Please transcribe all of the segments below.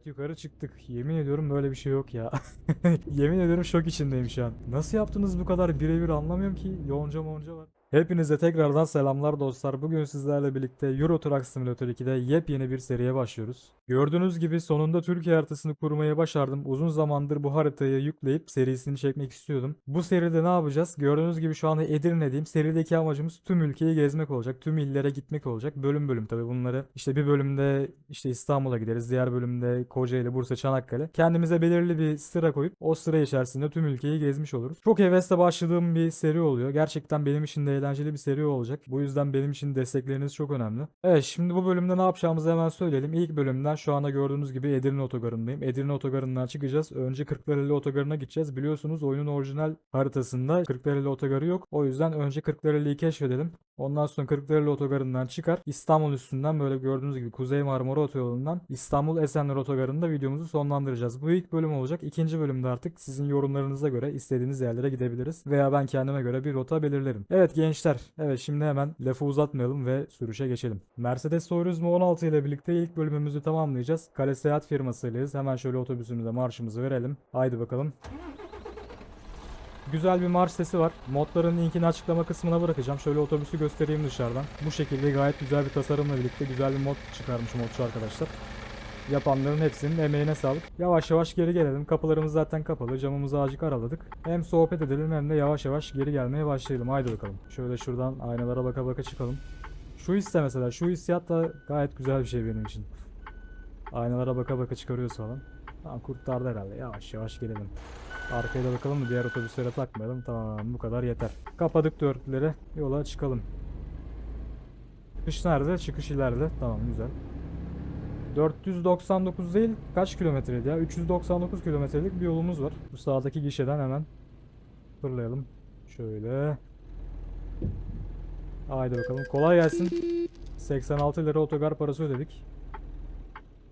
Evet yukarı çıktık. Yemin ediyorum böyle bir şey yok ya. Yemin ediyorum şok içindeyim şu an. Nasıl yaptınız bu kadar birebir anlamıyorum ki. Yonca monca var. Hepinize tekrardan selamlar dostlar. Bugün sizlerle birlikte Euro Truck Simulator 2'de yepyeni bir seriye başlıyoruz. Gördüğünüz gibi sonunda Türkiye haritasını kurmayı başardım. Uzun zamandır bu haritayı yükleyip serisini çekmek istiyordum. Bu seride ne yapacağız? Gördüğünüz gibi şu anda Edirne'deyim. Serideki amacımız tüm ülkeyi gezmek olacak. Tüm illere gitmek olacak. Bölüm bölüm tabii bunları. işte bir bölümde işte İstanbul'a gideriz. Diğer bölümde Kocaeli, Bursa, Çanakkale. Kendimize belirli bir sıra koyup o sıra içerisinde tüm ülkeyi gezmiş oluruz. Çok hevesle başladığım bir seri oluyor. Gerçekten benim için de eğlenceli bir seri olacak. Bu yüzden benim için destekleriniz çok önemli. Evet şimdi bu bölümde ne yapacağımızı hemen söyleyelim. İlk bölümden şu anda gördüğünüz gibi Edirne Otogarı'ndayım. Edirne Otogarı'ndan çıkacağız. Önce Kırklareli Otogarı'na gideceğiz. Biliyorsunuz oyunun orijinal haritasında Kırklareli Otogarı yok. O yüzden önce Kırklareli'yi keşfedelim. Ondan sonra Kırklareli Otogarı'ndan çıkar. İstanbul üstünden böyle gördüğünüz gibi Kuzey Marmara Otoyolu'ndan İstanbul Esenler Otogarı'nda videomuzu sonlandıracağız. Bu ilk bölüm olacak. İkinci bölümde artık sizin yorumlarınıza göre istediğiniz yerlere gidebiliriz. Veya ben kendime göre bir rota belirlerim. Evet gençler. Evet şimdi hemen lafı uzatmayalım ve sürüşe geçelim. Mercedes Turismo 16 ile birlikte ilk bölümümüzü tamamlayacağız. Kale Seyahat firmasıylayız. Hemen şöyle otobüsümüze marşımızı verelim. Haydi bakalım. Güzel bir marş sesi var. Modların linkini açıklama kısmına bırakacağım. Şöyle otobüsü göstereyim dışarıdan. Bu şekilde gayet güzel bir tasarımla birlikte güzel bir mod çıkarmış modcu arkadaşlar. Yapanların hepsinin emeğine sağlık. Yavaş yavaş geri gelelim. Kapılarımız zaten kapalı. Camımızı azıcık araladık. Hem sohbet edelim hem de yavaş yavaş geri gelmeye başlayalım. Haydi bakalım. Şöyle şuradan aynalara baka baka çıkalım. Şu hisse mesela. Şu hissiyat da gayet güzel bir şey benim için. Aynalara baka baka çıkarıyoruz falan. Tamam kurtardı herhalde. Yavaş yavaş gelelim. Arkaya da bakalım mı? Diğer otobüslere takmayalım. Tamam bu kadar yeter. Kapadık dörtlüleri. Yola çıkalım. Çıkış nerede? Çıkış ileride. Tamam güzel. 499 değil kaç kilometreydi ya? 399 kilometrelik bir yolumuz var. Bu sağdaki gişeden hemen fırlayalım. Şöyle. Haydi bakalım. Kolay gelsin. 86 lira otogar parası ödedik.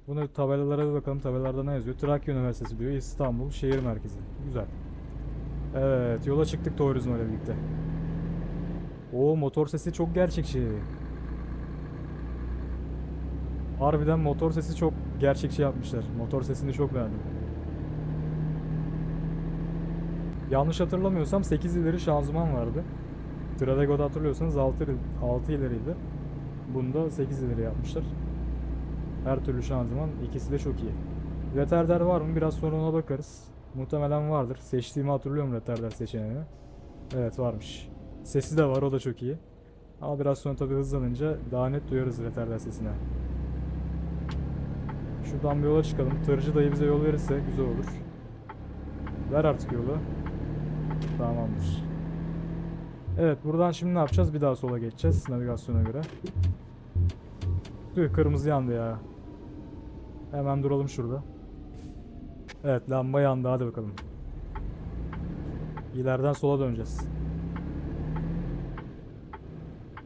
Bunu tabelalara bir bakalım. Tabelalarda ne yazıyor? Trakya Üniversitesi diyor. İstanbul şehir merkezi. Güzel. Evet, yola çıktık turizm ile birlikte. O motor sesi çok gerçekçi. Harbiden motor sesi çok gerçekçi yapmışlar. Motor sesini çok beğendim. Yanlış hatırlamıyorsam 8 ileri şanzıman vardı. Tradego'da hatırlıyorsanız 6, 6 ileriydi. Bunda 8 ileri yapmışlar. Her türlü şanzıman ikisi de çok iyi. Retarder var mı? Biraz sonra ona bakarız. Muhtemelen vardır. Seçtiğimi hatırlıyorum retarder seçeneğini. Evet varmış. Sesi de var o da çok iyi. Ama biraz sonra tabii hızlanınca daha net duyarız retarder sesini. Şuradan bir yola çıkalım. Tırcı dayı bize yol verirse güzel olur. Ver artık yolu. Tamamdır. Evet buradan şimdi ne yapacağız? Bir daha sola geçeceğiz navigasyona göre. Tüh kırmızı yandı ya. Hemen duralım şurada. Evet lamba yandı hadi bakalım. İleriden sola döneceğiz.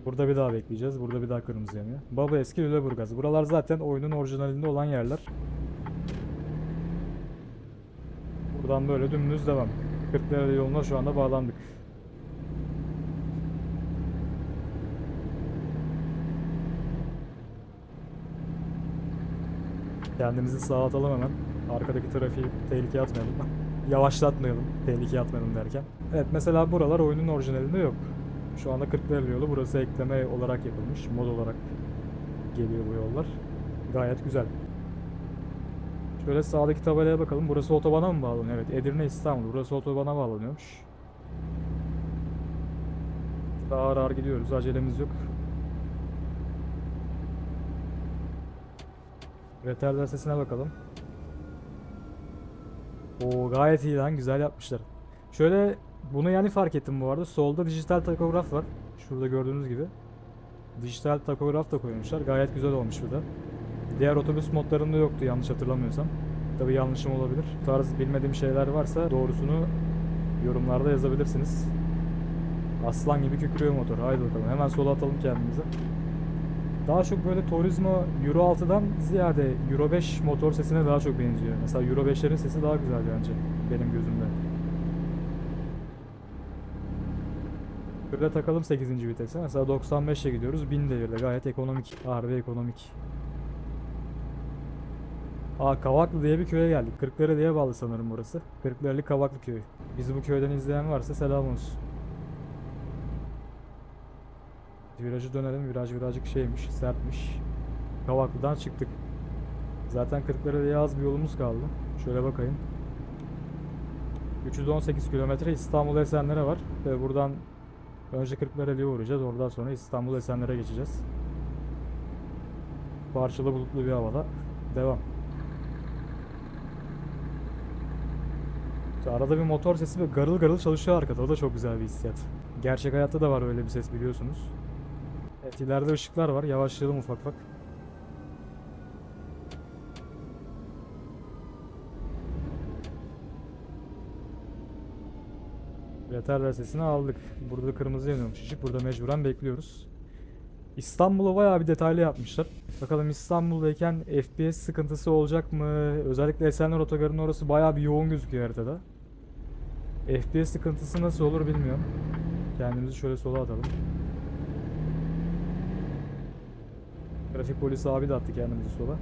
Burada bir daha bekleyeceğiz. Burada bir daha kırmızı yanıyor. Baba eski Lüleburgaz. Buralar zaten oyunun orijinalinde olan yerler. Buradan böyle dümdüz devam. Kırklareli yoluna şu anda bağlandık. Kendimizi sağa atalım hemen. Arkadaki trafiği tehlikeye atmayalım. Yavaşlatmayalım. Tehlikeye atmayalım derken. Evet mesela buralar oyunun orijinalinde yok. Şu anda Kırklareli yolu burası ekleme olarak yapılmış. Mod olarak geliyor bu yollar. Gayet güzel. Şöyle sağdaki tabelaya bakalım. Burası otobana mı bağlanıyor? Evet Edirne İstanbul. Burası otobana bağlanıyormuş. Daha ağır ağır gidiyoruz. Acelemiz yok. Retarder sesine bakalım. Oo gayet iyi lan güzel yapmışlar. Şöyle bunu yani fark ettim bu arada. Solda dijital takograf var. Şurada gördüğünüz gibi. Dijital takograf da koymuşlar. Gayet güzel olmuş bu. Diğer otobüs modlarında yoktu yanlış hatırlamıyorsam. Tabii yanlışım olabilir. Bu tarz bilmediğim şeyler varsa doğrusunu yorumlarda yazabilirsiniz. Aslan gibi kükrüyor motor. Haydi bakalım. Hemen sola atalım kendimizi. Daha çok böyle Turismo Euro 6'dan ziyade Euro 5 motor sesine daha çok benziyor. Mesela Euro 5'lerin sesi daha güzel bence benim gözümde. Şurada takalım 8. vitese. Mesela 95'e gidiyoruz. 1000 devirde gayet ekonomik. Harbi ekonomik. Aa Kavaklı diye bir köye geldik. Kırklareli diye bağlı sanırım burası. Kırklareli Kavaklı köyü. Bizi bu köyden izleyen varsa selam olsun. Virajı dönelim. Viraj birazcık şeymiş, sertmiş. Kavaklı'dan çıktık. Zaten Kırklareli'ye az bir yolumuz kaldı. Şöyle bakayım. 318 kilometre İstanbul Esenler'e var. Ve buradan önce Kırklareli'ye uğrayacağız. Oradan sonra İstanbul Esenler'e geçeceğiz. Parçalı bulutlu bir havada. Devam. Arada bir motor sesi ve garıl garıl çalışıyor arkada. O da çok güzel bir hissiyat. Gerçek hayatta da var öyle bir ses biliyorsunuz. Evet ileride ışıklar var. Yavaşlayalım ufak ufak. Yeter sesini aldık. Burada kırmızı yanıyormuş ışık. Burada mecburen bekliyoruz. İstanbul'u bayağı bir detaylı yapmışlar. Bakalım İstanbul'dayken FPS sıkıntısı olacak mı? Özellikle Esenler Otogarı'nın orası bayağı bir yoğun gözüküyor haritada. FPS sıkıntısı nasıl olur bilmiyorum. Kendimizi şöyle sola atalım. Trafik polisi abi de attı kendimizi sola.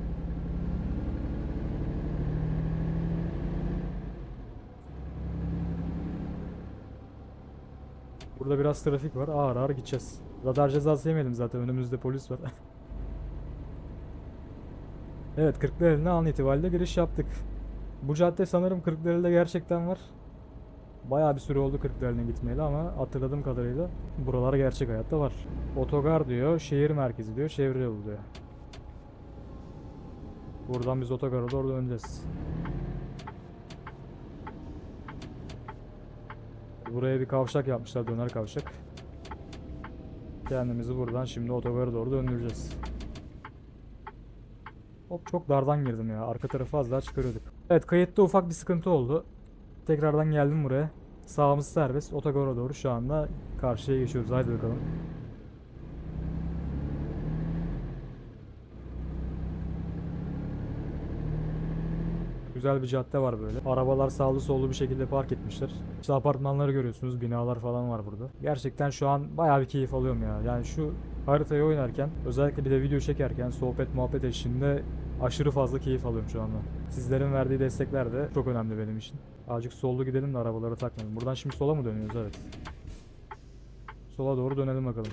Burada biraz trafik var. Ağır ağır gideceğiz. Radar cezası yemedim zaten. Önümüzde polis var. evet Kırklareli'ne an itibariyle giriş yaptık. Bu cadde sanırım Kırklareli'de gerçekten var. Bayağı bir süre oldu Kırklareli'ne gitmeyeli ama hatırladığım kadarıyla buralar gerçek hayatta var. Otogar diyor, şehir merkezi diyor, çevre yolu diyor. Buradan biz otogara doğru döneceğiz. Buraya bir kavşak yapmışlar, döner kavşak. Kendimizi buradan şimdi otogara doğru döndüreceğiz. Hop çok dardan girdim ya. Arka tarafı az daha çıkarıyorduk. Evet kayıtta ufak bir sıkıntı oldu. Tekrardan geldim buraya. Sağımız serbest. Otogara doğru şu anda karşıya geçiyoruz. Haydi bakalım. Güzel bir cadde var böyle. Arabalar sağlı sollu bir şekilde park etmişler. İşte apartmanları görüyorsunuz. Binalar falan var burada. Gerçekten şu an bayağı bir keyif alıyorum ya. Yani şu haritayı oynarken özellikle bir de video çekerken sohbet muhabbet eşliğinde aşırı fazla keyif alıyorum şu anda. Sizlerin verdiği destekler de çok önemli benim için. Azıcık sollu gidelim de arabalara takmayalım. Buradan şimdi sola mı dönüyoruz? Evet. Sola doğru dönelim bakalım.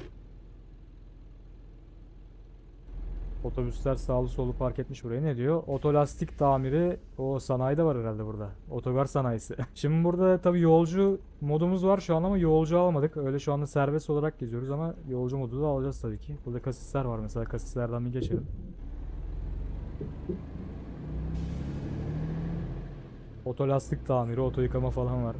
Otobüsler sağlı solu park etmiş buraya. Ne diyor? Otolastik tamiri o sanayi de var herhalde burada. Otogar sanayisi. Şimdi burada tabii yolcu modumuz var şu an ama yolcu almadık. Öyle şu anda serbest olarak geziyoruz ama yolcu modu da alacağız tabii ki. Burada kasisler var mesela. Kasislerden bir geçelim. Otolastik tamiri, oto yıkama falan var.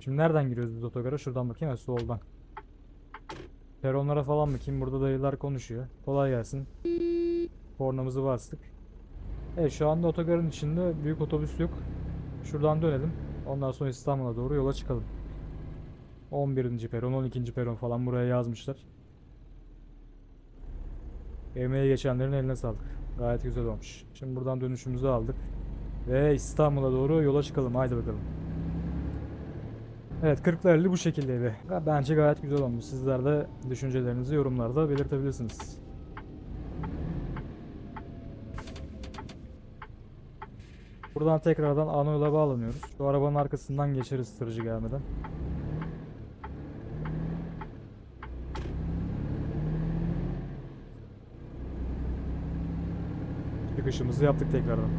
Şimdi nereden giriyoruz biz otogara? Şuradan bakayım. Evet, soldan. Peronlara falan bakayım. Burada dayılar konuşuyor. Kolay gelsin. Kornamızı bastık. Evet şu anda otogarın içinde büyük otobüs yok. Şuradan dönelim. Ondan sonra İstanbul'a doğru yola çıkalım. 11. peron, 12. peron falan buraya yazmışlar. Emeğe geçenlerin eline sağlık. Gayet güzel olmuş. Şimdi buradan dönüşümüzü aldık. Ve İstanbul'a doğru yola çıkalım. Haydi bakalım. Evet Kırklareli bu şekildeydi. Bence gayet güzel olmuş. Sizler de düşüncelerinizi yorumlarda belirtebilirsiniz. Buradan tekrardan ana yola bağlanıyoruz. Şu arabanın arkasından geçeriz tırcı gelmeden. Çıkışımızı yaptık tekrardan.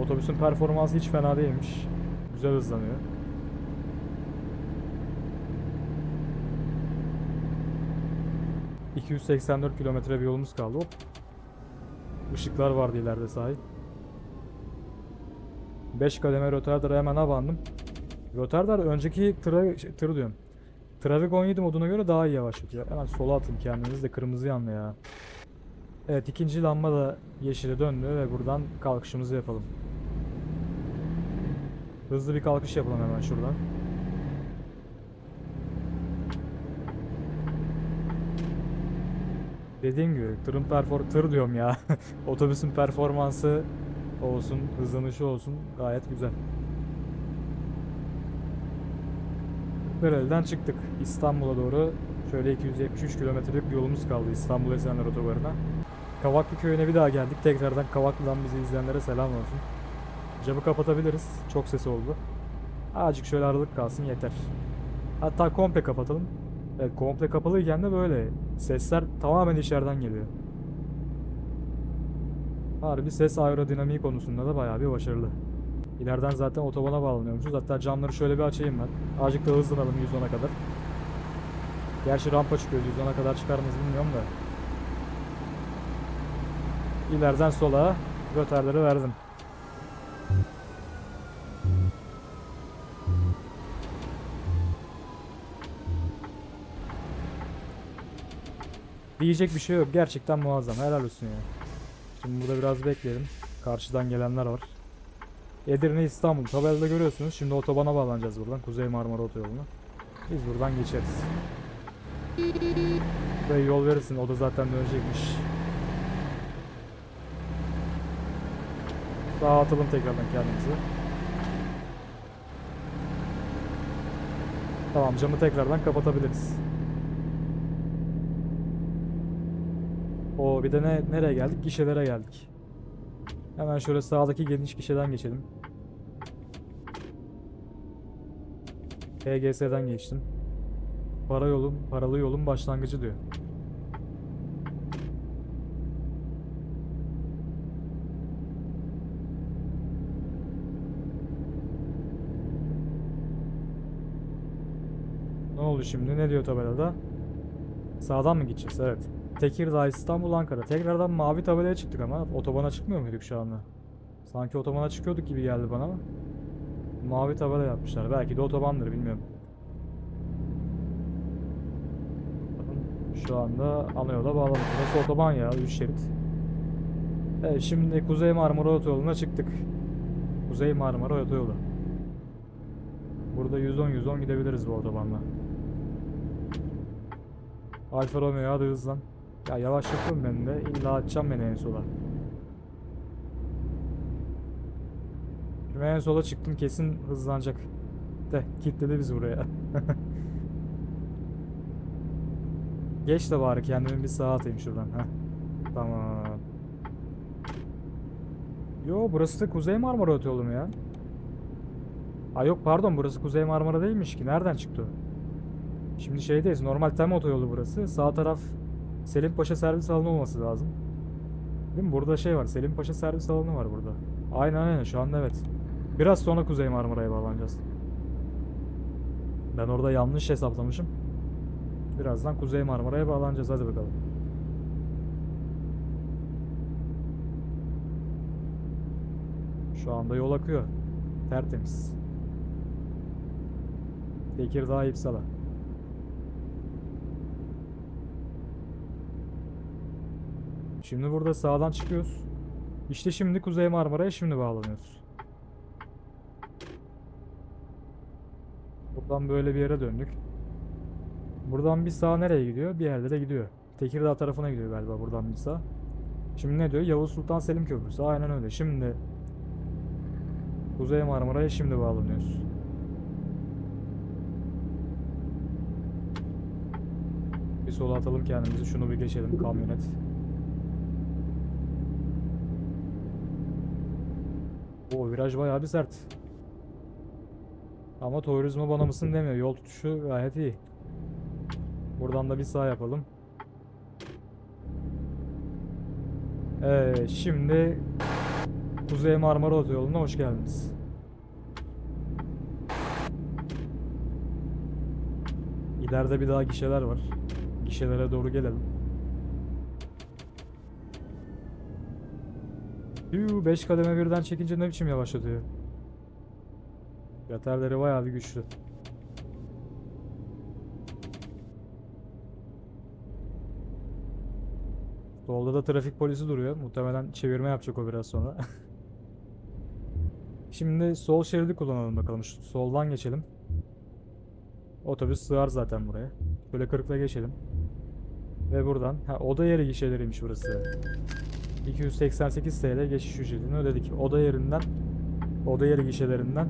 Otobüsün performansı hiç fena değilmiş. Güzel hızlanıyor. ...284 kilometre bir yolumuz kaldı. Hop. Işıklar vardı ileride sahip. 5 kademe Rotterdam'a hemen abandım. Rotterdam önceki tıra, tır diyorum. Trafik 17 moduna göre daha iyi yavaşlatıyor. Hemen sola atın kendiniz de kırmızı yanlı ya. Evet ikinci lamba da yeşile döndü ve buradan kalkışımızı yapalım. Hızlı bir kalkış yapalım hemen şuradan. Dediğim gibi tırın perfor tır diyorum ya. Otobüsün performansı olsun, hızlanışı olsun gayet güzel. Kırklareli'den çıktık. İstanbul'a doğru şöyle 273 kilometrelik yolumuz kaldı İstanbul Esenler Otogarı'na. Kavaklı köyüne bir daha geldik. Tekrardan Kavaklı'dan bizi izleyenlere selam olsun. Camı kapatabiliriz. Çok ses oldu. Azıcık şöyle aralık kalsın yeter. Hatta komple kapatalım. Evet komple kapalıyken de böyle. Sesler tamamen içeriden geliyor. Harbi ses aerodinamiği konusunda da bayağı bir başarılı. İleriden zaten otobana bağlanıyormuşuz. Hatta camları şöyle bir açayım ben. Azıcık da hızlanalım 110'a kadar. Gerçi rampa çıkıyor 110'a kadar çıkar mıyız bilmiyorum da. İleriden sola röterleri verdim. Diyecek bir şey yok. Gerçekten muazzam. Helal olsun ya. Şimdi burada biraz bekleyelim. Karşıdan gelenler var. Edirne İstanbul tabelada görüyorsunuz. Şimdi otobana bağlanacağız buradan. Kuzey Marmara Otoyolu'na. Biz buradan geçeriz. Buraya yol verirsin. O da zaten dönecekmiş. Sağa atalım tekrardan kendimizi. Tamam camı tekrardan kapatabiliriz. O bir de ne nereye geldik? Gişelere geldik. Hemen şöyle sağdaki geniş gişeden geçelim. EGS'den geçtim. Para yolun, paralı yolun başlangıcı diyor. Ne oldu şimdi? Ne diyor tabelada? Sağdan mı gideceğiz? Evet. Tekirdağ, İstanbul, Ankara. Tekrardan mavi tabelaya çıktık ama otobana çıkmıyor muyduk şu anda? Sanki otobana çıkıyorduk gibi geldi bana ama. Mavi tabela yapmışlar. Belki de otobandır bilmiyorum. Şu anda ana yola bağladık. Burası otoban ya 3 şerit. Evet şimdi Kuzey Marmara Otoyolu'na çıktık. Kuzey Marmara Otoyolu. Burada 110-110 gidebiliriz bu otobanla. Alfa Romeo hadi hızlan. Ya yavaş yapıyorum ben de. İlla atacağım beni en sola. Şimdi en sola çıktım kesin hızlanacak. De kilitledi bizi buraya. Geç de bari kendimi bir sağa atayım şuradan. Heh. Tamam. Yo burası da Kuzey Marmara Otoyolu mu ya? Aa yok pardon burası Kuzey Marmara değilmiş ki. Nereden çıktı o? Şimdi şeydeyiz. Normal tem otoyolu burası. Sağ taraf Selim Paşa servis alanı olması lazım. Değil mi? Burada şey var. Selim Paşa servis alanı var burada. Aynen aynen şu anda evet. Biraz sonra Kuzey Marmara'ya bağlanacağız. Ben orada yanlış hesaplamışım. Birazdan Kuzey Marmara'ya bağlanacağız. Hadi bakalım. Şu anda yol akıyor. Tertemiz. Tekirdağ İpsala. Şimdi burada sağdan çıkıyoruz. İşte şimdi Kuzey Marmara'ya şimdi bağlanıyoruz. Buradan böyle bir yere döndük. Buradan bir sağ nereye gidiyor? Bir yerlere gidiyor. Tekirdağ tarafına gidiyor galiba buradan bir sağ. Şimdi ne diyor? Yavuz Sultan Selim Köprüsü. Aynen öyle. Şimdi Kuzey Marmara'ya şimdi bağlanıyoruz. Bir sola atalım kendimizi. Şunu bir geçelim kamyonet. O viraj bayağı bir sert. Ama turizmo bana mısın demiyor. Yol tutuşu gayet iyi. Buradan da bir sağ yapalım. Evet, şimdi Kuzey Marmara Otoyolu'na hoş geldiniz. İleride bir daha gişeler var. Gişelere doğru gelelim. 5 kademe birden çekince ne biçim yavaşlatıyor. Yeterleri bayağı bir güçlü. Solda da trafik polisi duruyor. Muhtemelen çevirme yapacak o biraz sonra. Şimdi sol şeridi kullanalım bakalım. Şu soldan geçelim. Otobüs sığar zaten buraya. Böyle kırıkla geçelim. Ve buradan. Ha oda yeri gişeleriymiş burası. 288 TL geçiş ücretini ödedik. Oda yerinden, oda yeri gişelerinden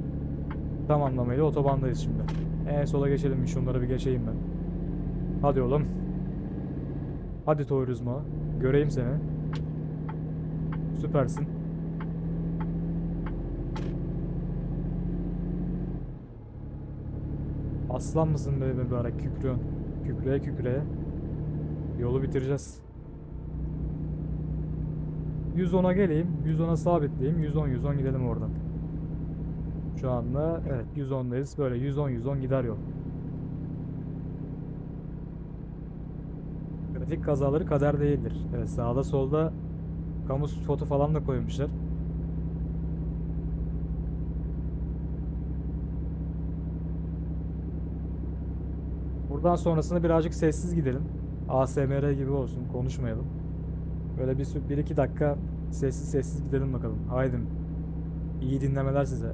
tam anlamıyla otobandayız şimdi. En sola geçelim bir şunları bir geçeyim ben. Hadi oğlum. Hadi Toyrizma. Göreyim seni. Süpersin. Aslan mısın be mübarek kükrüyorsun. Kükreye kükreye. Yolu bitireceğiz. 110'a geleyim. 110'a sabitleyeyim. 110 110 gidelim oradan. Şu anda evet 110'dayız. Böyle 110 110 gider yol. Trafik kazaları kader değildir. Evet sağda solda kamu spotu falan da koymuşlar. Buradan sonrasında birazcık sessiz gidelim. ASMR gibi olsun, konuşmayalım. Böyle bir 1-2 dakika sessiz sessiz gidelim bakalım. Haydi. İyi dinlemeler size.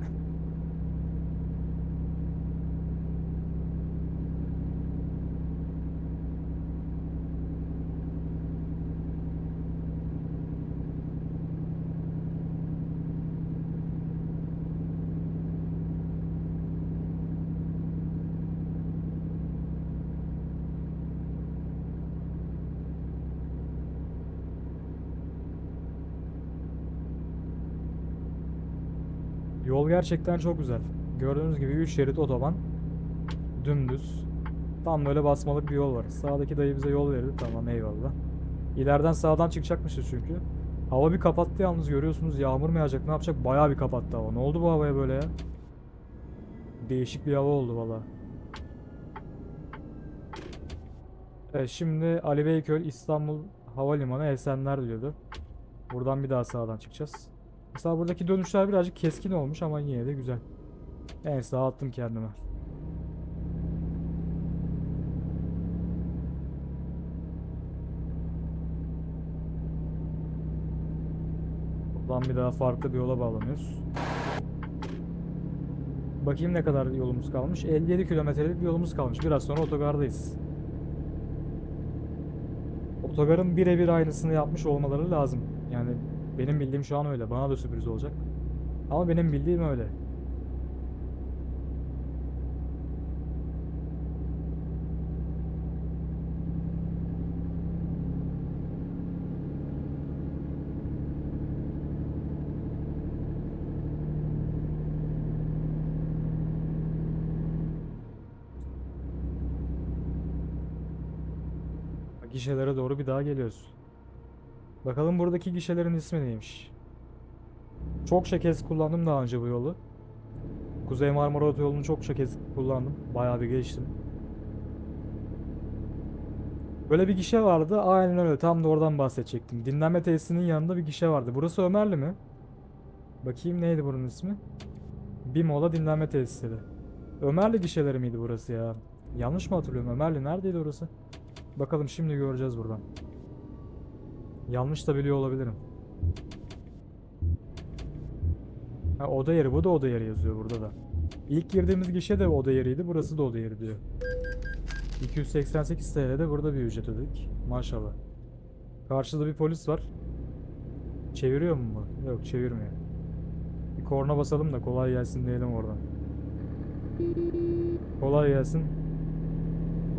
Yol gerçekten çok güzel. Gördüğünüz gibi 3 şerit otoban. Dümdüz. Tam böyle basmalık bir yol var. Sağdaki dayı bize yol verdi. Tamam eyvallah. İleriden sağdan çıkacakmışız çünkü. Hava bir kapattı yalnız görüyorsunuz. Yağmur mu yağacak ne yapacak? Bayağı bir kapattı hava. Ne oldu bu havaya böyle ya? Değişik bir hava oldu valla. Evet şimdi Ali Beyköy İstanbul Havalimanı Esenler diyordu. Buradan bir daha sağdan çıkacağız. Mesela buradaki dönüşler birazcık keskin olmuş ama yine de güzel. En sağa attım kendime. Buradan bir daha farklı bir yola bağlanıyoruz. Bakayım ne kadar yolumuz kalmış. 57 kilometrelik bir yolumuz kalmış. Biraz sonra otogardayız. Otogarın birebir aynısını yapmış olmaları lazım. Yani benim bildiğim şu an öyle. Bana da sürpriz olacak. Ama benim bildiğim öyle. Gişelere doğru bir daha geliyoruz. Bakalım buradaki gişelerin ismi neymiş? Çokça kez kullandım daha önce bu yolu. Kuzey Marmara Otoyolu'nu çokça kez kullandım. Bayağı bir geçtim. Böyle bir gişe vardı. Aynen öyle. Tam da oradan bahsedecektim. Dinlenme tesisinin yanında bir gişe vardı. Burası Ömerli mi? Bakayım neydi bunun ismi? Bimola dinlenme tesisleri. Ömerli gişeleri miydi burası ya? Yanlış mı hatırlıyorum? Ömerli neredeydi orası? Bakalım şimdi göreceğiz buradan. Yanlış da biliyor olabilirim. Ha oda yeri bu da oda yeri yazıyor burada da. İlk girdiğimiz gişe de oda yeriydi burası da oda yeri diyor. 288 TL'de burada bir ücret ödedik. Maşallah. Karşıda bir polis var. Çeviriyor mu bu? Yok çevirmiyor. Bir korna basalım da kolay gelsin diyelim oradan. Kolay gelsin.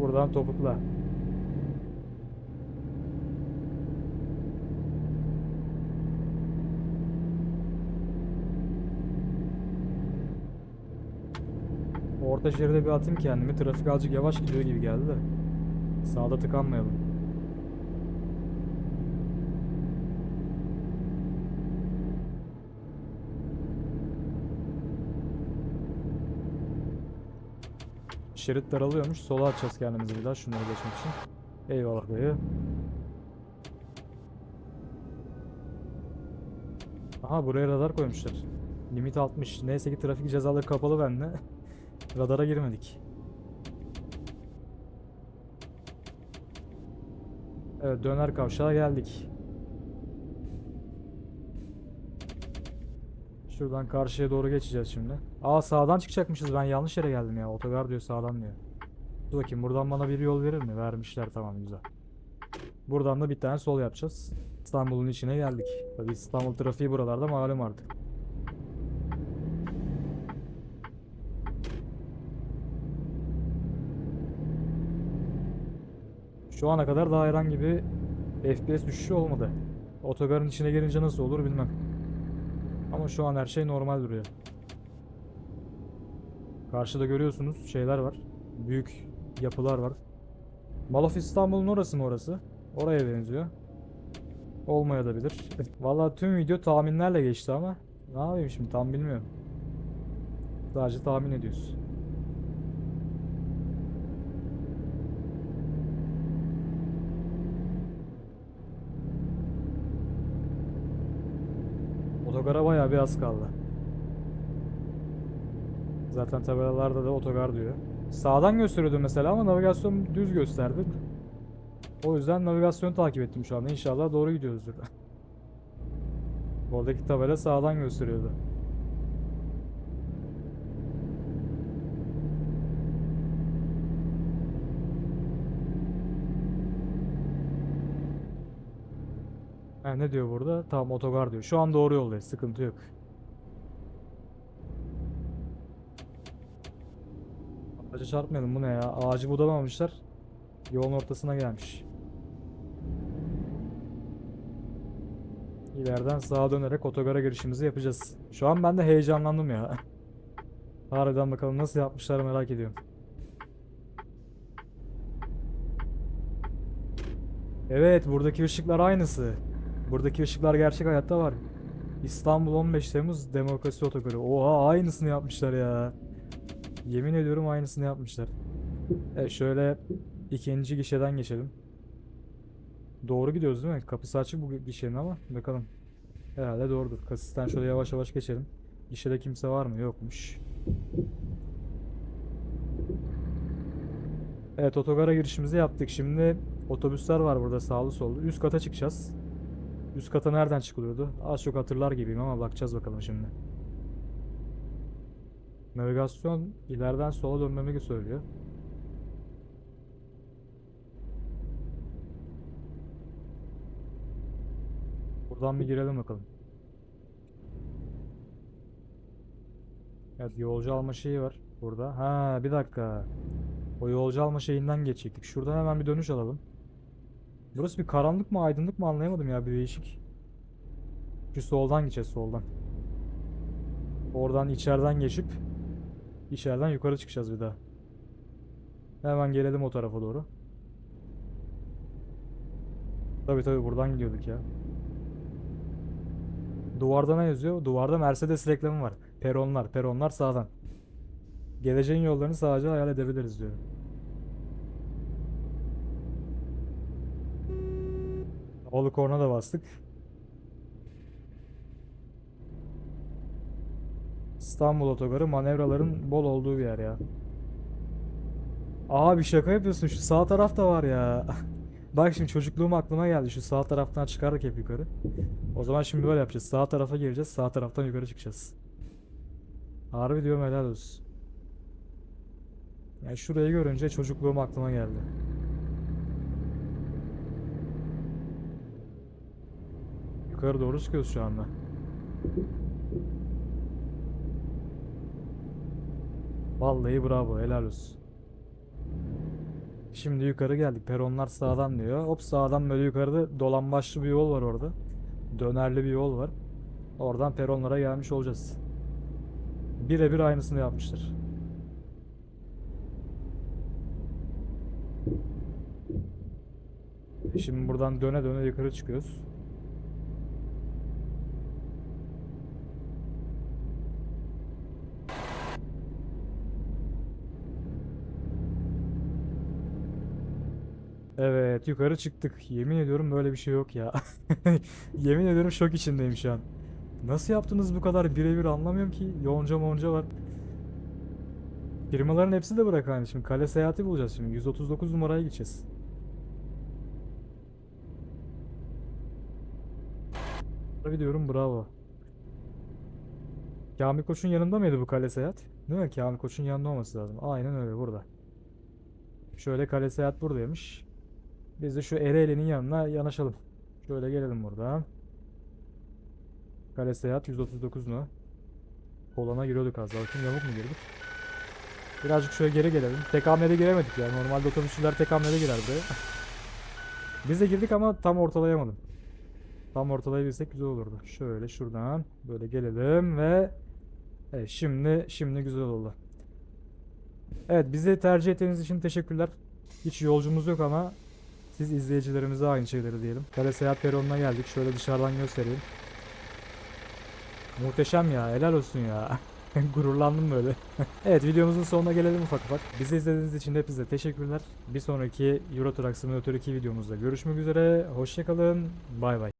Buradan topukla. Orta şeride bir atayım kendimi. Trafik azıcık yavaş gidiyor gibi geldi de. Sağda tıkanmayalım. Şerit daralıyormuş. Sola atacağız kendimizi bir daha şunları geçmek için. Eyvallah dayı. Aha buraya radar koymuşlar. Limit 60. Neyse ki trafik cezaları kapalı bende. Radara girmedik. Evet döner kavşağa geldik. Şuradan karşıya doğru geçeceğiz şimdi. Aa sağdan çıkacakmışız. Ben yanlış yere geldim ya. Otogar diyor sağdan diyor. Dur bakayım buradan bana bir yol verir mi? Vermişler tamam güzel. Buradan da bir tane sol yapacağız. İstanbul'un içine geldik. Tabii İstanbul trafiği buralarda malum artık. Şu ana kadar daha herhangi bir FPS düşüşü olmadı. Otogarın içine girince nasıl olur bilmem. Ama şu an her şey normal duruyor. Karşıda görüyorsunuz şeyler var. Büyük yapılar var. Mall of İstanbul'un orası mı orası? Oraya benziyor. Olmaya da bilir. Vallahi tüm video tahminlerle geçti ama ne yapayım şimdi tam bilmiyorum. Sadece tahmin ediyoruz. Otogara bir az kaldı. Zaten tabelalarda da otogar diyor. Sağdan gösteriyordu mesela ama navigasyon düz gösterdi. O yüzden navigasyonu takip ettim şu anda. İnşallah doğru gidiyoruzdur. Oradaki tabela sağdan gösteriyordu. Ha, ne diyor burada? Tamam otogar diyor. Şu an doğru yoldayız. Sıkıntı yok. Ağaca çarpmayalım bu ne ya? Ağacı budamamışlar. Yolun ortasına gelmiş. İleriden sağa dönerek otogara girişimizi yapacağız. Şu an ben de heyecanlandım ya. Harbiden bakalım nasıl yapmışlar merak ediyorum. Evet buradaki ışıklar aynısı. Buradaki ışıklar gerçek hayatta var. İstanbul 15 Temmuz Demokrasi Otogarı. Oha aynısını yapmışlar ya. Yemin ediyorum aynısını yapmışlar. Evet şöyle ikinci gişeden geçelim. Doğru gidiyoruz değil mi? Kapısı açık bu gişenin ama bakalım. Herhalde doğrudur. Kasisten şöyle yavaş yavaş geçelim. Gişede kimse var mı? Yokmuş. Evet otogara girişimizi yaptık. Şimdi otobüsler var burada sağlı sollu. Üst kata çıkacağız. Üst kata nereden çıkılıyordu? Az çok hatırlar gibiyim ama bakacağız bakalım şimdi. Navigasyon ileriden sola dönmemi söylüyor. Buradan bir girelim bakalım. Evet yolcu alma şeyi var burada. Ha bir dakika. O yolcu alma şeyinden geçecektik. Şuradan hemen bir dönüş alalım. Burası bir karanlık mı aydınlık mı anlayamadım ya bir değişik. Şu soldan gideceğiz soldan. Oradan içeriden geçip içeriden yukarı çıkacağız bir daha. Hemen gelelim o tarafa doğru. Tabii tabii buradan gidiyorduk ya. Duvarda ne yazıyor? Duvarda Mercedes reklamı var. Peronlar, peronlar sağdan. Geleceğin yollarını sadece hayal edebiliriz diyor. Havalı korna da bastık. İstanbul Otogarı manevraların bol olduğu bir yer ya. Aa bir şaka yapıyorsun. Şu sağ taraf da var ya. Bak şimdi çocukluğum aklıma geldi. Şu sağ taraftan çıkardık hep yukarı. O zaman şimdi böyle yapacağız. Sağ tarafa gireceğiz. Sağ taraftan yukarı çıkacağız. Harbi diyorum helal olsun. Yani şurayı görünce çocukluğum aklıma geldi. Yukarı doğru çıkıyoruz şu anda. Vallahi bravo helal olsun. Şimdi yukarı geldik. Peronlar sağdan diyor. Hop sağdan böyle yukarıda dolambaçlı bir yol var orada. Dönerli bir yol var. Oradan peronlara gelmiş olacağız. Birebir aynısını yapmışlar. Şimdi buradan döne döne yukarı çıkıyoruz. Evet yukarı çıktık. Yemin ediyorum böyle bir şey yok ya. Yemin ediyorum şok içindeyim şu an. Nasıl yaptınız bu kadar birebir anlamıyorum ki. Yonca monca var. Firmaların hepsi de bırak hani şimdi. Kale seyahati bulacağız şimdi. 139 numaraya gideceğiz. Tabii bravo. Kamil Koç'un yanında mıydı bu kale seyahat? Değil mi? Kamil Koç'un yanında olması lazım. Aynen öyle burada. Şöyle kale seyahat buradaymış. Biz de şu Ereğli'nin yanına yanaşalım. Şöyle gelelim buradan. Kale seyahat 139 mu? Kolana giriyorduk az daha. Bakayım yamuk mu girdik? Birazcık şöyle geri gelelim. Tek hamlede giremedik ya. Normalde otobüsçüler tek hamlede girer buraya. Biz de girdik ama tam ortalayamadım. Tam ortalayabilsek güzel olurdu. Şöyle şuradan böyle gelelim ve evet, şimdi şimdi güzel oldu. Evet bizi tercih ettiğiniz için teşekkürler. Hiç yolcumuz yok ama siz izleyicilerimize aynı şeyleri diyelim. Kare Seyahat Peronu'na geldik. Şöyle dışarıdan göstereyim. Muhteşem ya. Helal olsun ya. Gururlandım böyle. evet videomuzun sonuna gelelim ufak ufak. Bizi izlediğiniz için hepinize teşekkürler. Bir sonraki Euro Truck Simulator 2 videomuzda görüşmek üzere. Hoşçakalın. Bay bay.